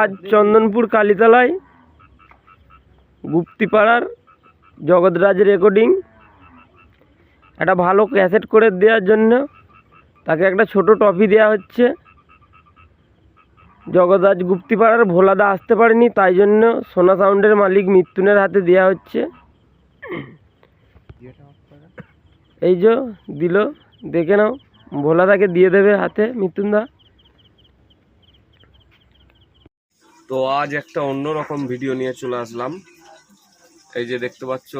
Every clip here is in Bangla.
আজ চন্দনপুর কালীতলায় গুপ্তিপাড়ার জগৎরাজ রেকর্ডিং। একটা ভালো ক্যাসেট করে দেওয়ার জন্য তাকে একটা ছোট ট্রফি দেওয়া হচ্ছে। জগৎরাজ গুপ্তিপাড়ার ভোলাদা আসতে পারেনি, তাই জন্য সোনা সাউন্ডের মালিক মৃত্যুনের হাতে দেওয়া হচ্ছে। এই যে দিল, দেখে নাও, ভোলাদাকে দিয়ে দেবে হাতে মিথুনদা তো আজ একটা অন্যরকম ভিডিও নিয়ে চলে আসলাম। এই যে দেখতে পাচ্ছ,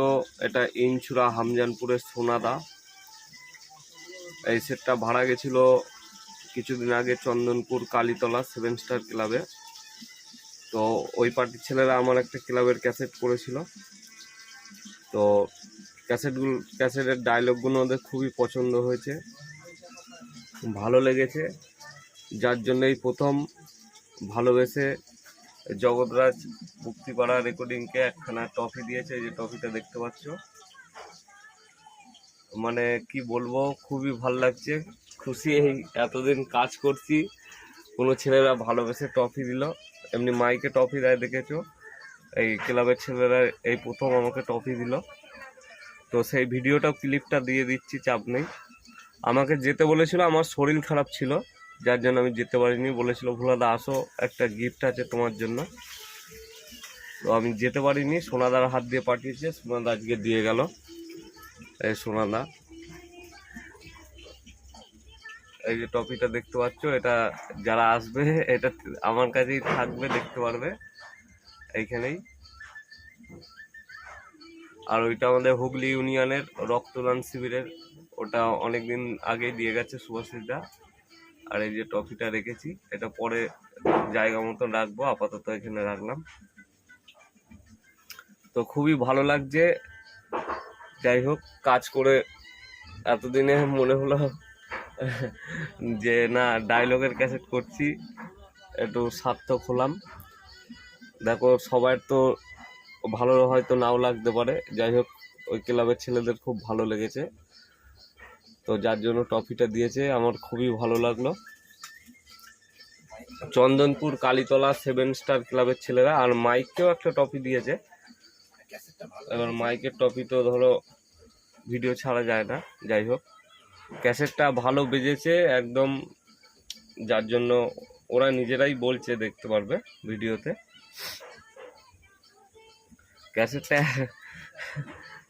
এটা ইনচুরা হামজানপুরের সোনাদা। এই সেটটা ভাড়া গেছিল কিছুদিন আগে চন্দনপুর কালীতলা সেভেন স্টার ক্লাবে তো ওই পার্টির ছেলেরা আমার একটা ক্লাবের ক্যাসেট করেছিল তো ক্যাসেটগুলো ক্যাসেটের ডায়লগগুলো ওদের খুবই পছন্দ হয়েছে। ভালো লেগেছে। যার জন্য এই প্রথম ভালোবেসে জগৎরাজ মুক্তিপাড়া রেকর্ডিংকে একখানা ট্রফি দিয়েছে যে ট্রফিটা দেখতে পাচ্ছ। মানে কি বলব, খুবই ভালো লাগছে। খুশি এই এতদিন কাজ করছি, কোনো ছেলেরা ভালোবেসে ট্রফি দিল। এমনি মাইকে ট্রফি দেয়, দেখেছ? এই ক্লাবের ছেলেরা এই প্রথম আমাকে ট্রফি দিল। তো সেই ভিডিওটা, ক্লিপটা দিয়ে দিচ্ছি, চাপ নেই। আমাকে যেতে বলেছিল, আমার শরীর খারাপ ছিল। যার জন্য আমি যেতে পারিনি। বলেছিল, ভোলাদা, আসো, একটা গিফট আছে তোমার জন্য। তো আমি যেতে পারিনি। সোনাদার হাত দিয়ে পাঠিয়েছে, সোনাদা আজকে দিয়ে গেল। এই সোনাদা। এই যে টপিটা দেখতে পাচ্ছ, এটা যারা আসবে, এটা আমার কাছেই থাকবে, দেখতে পারবে। এইখানেই। আর ওইটা আমাদের হুগলি ইউনিয়নের রক্তদান শিবিরের, ওটা অনেকদিন আগেই দিয়ে গেছে শুভাশিসদা। আর এই যে ট্রফিটা রেখেছি, এটা পরে জায়গা মতো রাখব, আপাতত এখানে রাখলাম। তো খুবই ভালো লাগছে। যাই হোক, কাজ করে এতদিনে মনে হলো যে, না ডায়লগের ক্যাসেট করছি, একটু সার্থক হলাম। দেখো, সবার তো ভালো হয়তো নাও লাগতে পারে। যাই হোক, ওই ক্লাবের ছেলেদের খুব ভালো লেগেছে। তো যার জন্য ট্রফিটা দিয়েছে, আমার খুবই ভালো লাগল। চন্দনপুর কালীতলা সেভেন স্টার ক্লাবের ছেলেরা, আর মাইককেও একটা ট্রফি দিয়েছে। এবার মাইকের ট্রফি তো ধরো ভিডিও ছাড়া যায় না, যাই হোক। ক্যাসেটটা ভালো বেজেছে একদম, যার জন্য ওরা নিজেরাই বলছে দেখতে পারবে ভিডিওতে। ক্যাসেটটা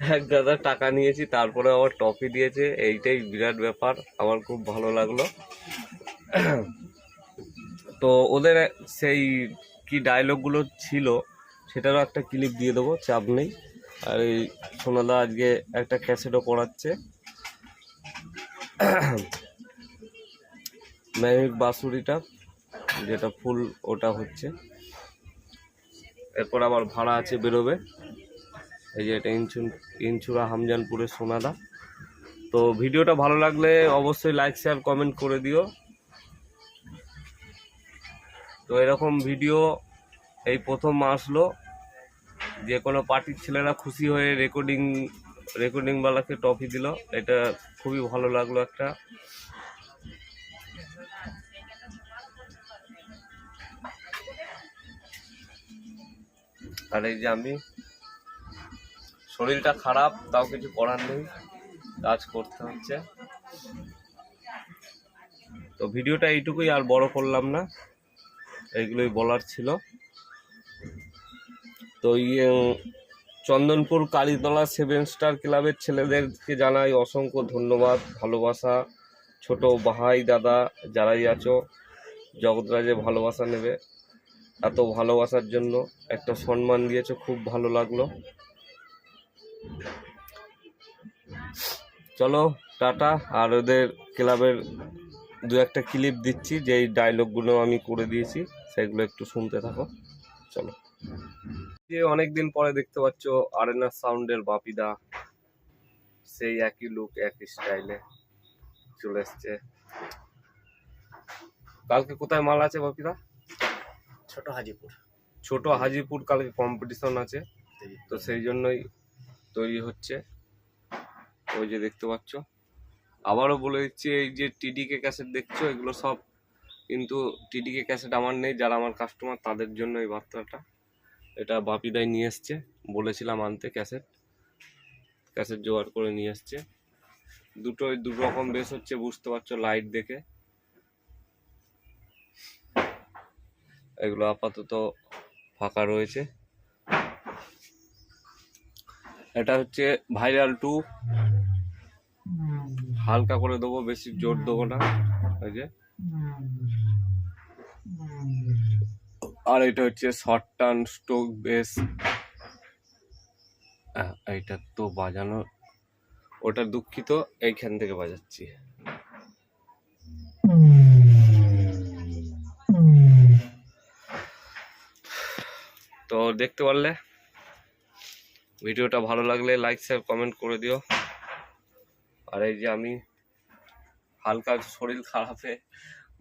এক গাদা টাকা নিয়েছি, তারপরে আবার টফি দিয়েছে। এইটাই বিরাট ব্যাপার, আমার খুব ভালো লাগল। তো ওদের সেই কি ডায়লগগুলো ছিল, সেটারও একটা ক্লিপ দিয়ে দেবো, চাপ নেই। আর এই সোনাদা আজকে একটা ক্যাসেটও করাচ্ছে ম্যামিক বাঁশুড়িটা যেটা ফুল, ওটা হচ্ছে। এরপর আবার ভাড়া আছে বেরোবে। এই যে এটা ইনচুন ইনচুরা হামজানপুরের সোনাদা। তো ভিডিওটা ভালো লাগলে অবশ্যই লাইক শেয়ার কমেন্ট করে দিও। তো এরকম ভিডিও এই প্রথম আসলো। যে কোনো পার্টির ছেলেরা খুশি হয়ে রেকর্ডিং রেকর্ডিংওয়ালাকে ট্রফি দিল। এটা খুবই ভালো লাগল একটা। আর এই যে আমি শরীরটা খারাপ, তাও কিছু করার নেই, কাজ করতে হচ্ছে। তো ভিডিওটা এইটুকুই, আর বড় করলাম না, এইগুলোই বলার ছিল। তো ইয়ে চন্দনপুর কালীতলা সেভেন স্টার ক্লাবের ছেলেদেরকে জানাই অসংখ্য ধন্যবাদ, ভালোবাসা। ছোট ভাই, দাদা, যারাই আছো, জগৎরাজে ভালোবাসা নেবে। এত ভালোবাসার জন্য একটা সম্মান দিয়েছ, খুব ভালো লাগল। চলো টাটা। আর ওদের ক্লাবের দু একটা ক্লিপ দিচ্ছি যেই ডায়লগগুলো আমি করে দিয়েছি সেগুলো একটু শুনতে থাকো। চলো। যে অনেকদিন পরে দেখতে পাচ্ছ আরেনা সাউন্ডের বাপিদা সেই একই লুক একই স্টাইলে চলে এসছে। কালকে কোথায় মাল আছে বাপিদা? ছোট হাজিপুর। ছোট হাজিপুর কালকে কম্পিটিশন আছে। তো সেই জন্যই তৈরি হচ্ছে। ওই যে দেখতে পাচ্ছ। আবারও বলে দিচ্ছি, এই যে টিডিকে ক্যাসেট দেখছ, এগুলো সব কিন্তু টিডিকে ক্যাসেট আমার নেই, যারা আমার কাস্টমার তাদের জন্য এই বার্তাটা। এটা বাপিদাই নিয়ে এসছে, বলেছিলাম আনতে ক্যাসেট। ক্যাসেট জোগাড় করে নিয়ে এসছে। দুটোই দু রকম বেশ হচ্ছে, বুঝতে পারছ লাইট দেখে। এগুলো আপাতত ফাঁকা রয়েছে। এটা হচ্ছে ভাইরাল টু হালকা করে দেবো বেশি জোর দেবো না। ওই যে। আর এটা হচ্ছে শর্ট টার্ন স্টোক বেস এইটা তো বাজানো ওটা দুঃখিত এইখান থেকে বাজাচ্ছি। তো দেখতে পারলে? ভিডিওটা ভালো লাগলে লাইক শেয়ার কমেন্ট করে দিও। আর এই যে আমি হালকা শরীর খারাপে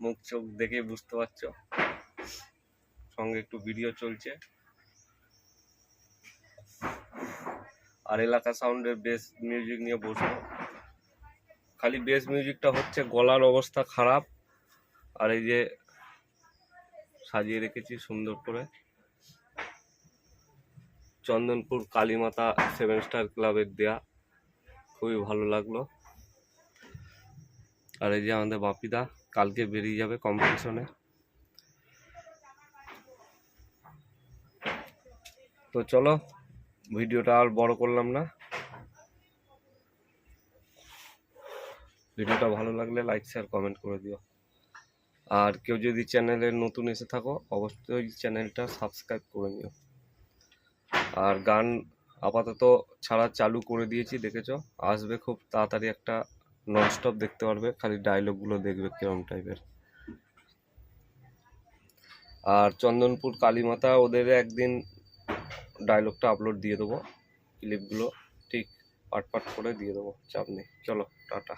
মুখ চোখ দেখে বুঝতে পারছ, সঙ্গে একটু ভিডিও চলছে। আর এলাকা সাউন্ডের বেস মিউজিক নিয়ে বসবো। খালি বেস মিউজিকটা হচ্ছে গলার অবস্থা খারাপ। আর এই যে সাজিয়ে রেখেছি সুন্দর করে। চন্দনপুর কালীমাতা সেভেন স্টার ক্লাবের দেয়া। খুবই ভালো লাগল। আর এই যে আমাদের বাপিদা কালকে বেরিয়ে যাবে কম্পিটিশনে তো চলো, ভিডিওটা আর বড় করলাম না। ভিডিওটা ভালো লাগলে লাইক শেয়ার কমেন্ট করে দিও। আর কেউ যদি চ্যানেলে নতুন এসে থাকো, অবশ্যই চ্যানেলটা সাবস্ক্রাইব করে নিও। আর গান আপাতত ছাড়া চালু করে দিয়েছি, দেখেছ? আসবে খুব তাড়াতাড়ি একটা ননস্টপ দেখতে পারবে, খালি ডায়লগগুলো দেখবে কিরম টাইপের আর চন্দনপুর কালীমাতা, ওদের একদিন ডায়লগটা আপলোড দিয়ে দেবো ক্লিপগুলো ঠিক পাট পাট করে দিয়ে দেবো, চাপ নেই। চলো, টাটা।